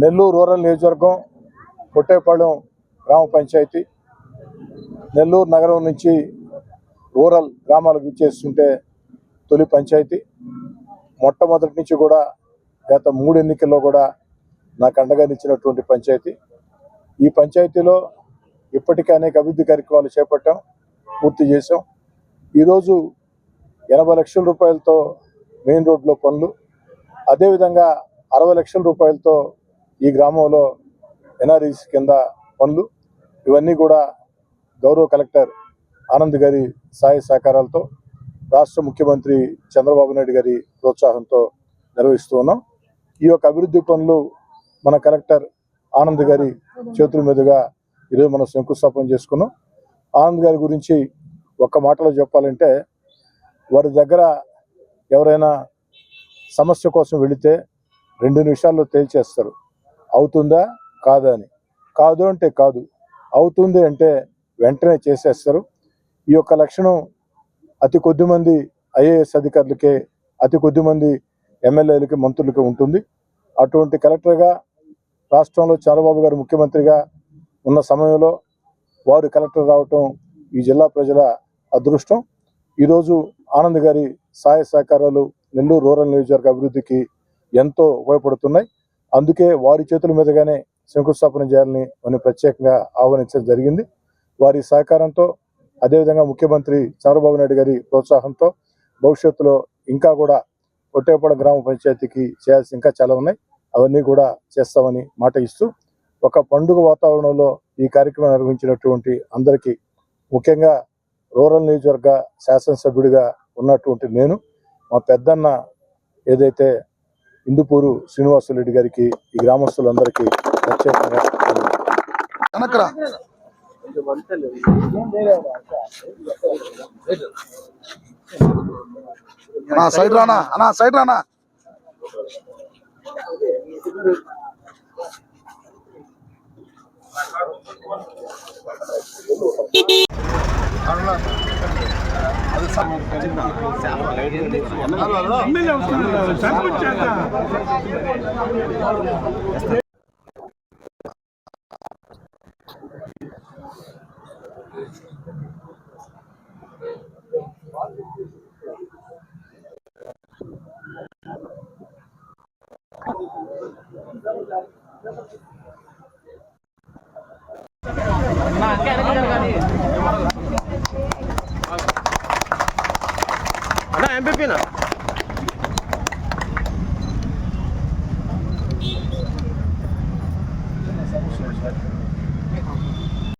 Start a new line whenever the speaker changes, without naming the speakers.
Nellore rural నియోజకవర్గం కొట్టేపాళెం గ్రామ పంచాయతీ. నెల్లూరు నగరం నుంచి రూరల్ గ్రామాలకు ఇచ్చేస్తుంటే తొలి పంచాయతీ. మొట్టమొదటి నుంచి కూడా గత మూడు ఎన్నికల్లో కూడా నాకు అండగా నిచ్చినటువంటి పంచాయతీ. ఈ పంచాయతీలో ఇప్పటికే అనేక అభివృద్ధి కార్యక్రమాలు చేపట్టాం పూర్తి చేసాం ఈరోజు ఎనభై లక్షల రూపాయలతో మెయిన్ రోడ్లో పనులు అదేవిధంగా అరవై లక్షల రూపాయలతో ఈ గ్రామంలో ఎన్ఆర్ఈస్ కింద పనులు ఇవన్నీ కూడా గౌరవ కలెక్టర్ ఆనంద్ గారి సహాయ సహకారాలతో రాష్ట్ర ముఖ్యమంత్రి చంద్రబాబు నాయుడు గారి ప్రోత్సాహంతో నిర్వహిస్తూ ఉన్నాం. ఈ యొక్క అభివృద్ధి పనులు మన కలెక్టర్ ఆనంద్ గారి చేతుల మీదుగా ఈరోజు మనం శంకుస్థాపన చేసుకున్నాం. ఆనంద్ గారి గురించి ఒక్క మాటలో చెప్పాలంటే వారి దగ్గర ఎవరైనా సమస్య కోసం వెళితే రెండు నిమిషాల్లో తేల్చేస్తారు. అవుతుందా? కాదా అని కాదు అంటే కాదు. అవుతుంది అంటే వెంటనే చేసేస్తారు. ఈ యొక్క లక్షణం అతి కొద్ది మంది ఐఏఎస్ అధికారులకే అతి కొద్ది మంది ఎమ్మెల్యేలకి మంత్రులకి ఉంటుంది. అటువంటి కలెక్టర్గా రాష్ట్రంలో చంద్రబాబు గారు ముఖ్యమంత్రిగా ఉన్న సమయంలో వారు కలెక్టర్ రావటం ఈ జిల్లా ప్రజల అదృష్టం. ఈరోజు ఆనంద్ గారి సహాయ సహకారాలు నెల్లూరు రూరల్ నియోజకవర్గ అభివృద్ధికి ఎంతో ఉపయోగపడుతున్నాయి. అందుకే వారి చేతుల మీదుగానే శంకుస్థాపన చేయాలని మనం ప్రత్యేకంగా ఆహ్వానించడం జరిగింది. వారి సహకారంతో అదేవిధంగా ముఖ్యమంత్రి చంద్రబాబు నాయుడు గారి ప్రోత్సాహంతో భవిష్యత్తులో ఇంకా కూడా కొట్టేపాడ గ్రామ పంచాయతీకి చేయాల్సి ఇంకా చాలా ఉన్నాయి. అవన్నీ కూడా చేస్తామని మాట ఇస్తూ ఒక పండుగ వాతావరణంలో ఈ కార్యక్రమం నిర్వహించినటువంటి అందరికీ ముఖ్యంగా రూరల్ నియోజకవర్గ శాసనసభ్యుడిగా ఉన్నటువంటి నేను మా పెద్దన్న ఏదైతే ఇందుపూరు శ్రీనివాసరెడ్డి గారికి ఈ గ్రామస్తులందరికీ ప్రత్యేకంగా
అన్నా సైడ్ రానా? అన్నా సైడ్ రానా?
అన్నా Nah, kayak ini kan 俺别变呐。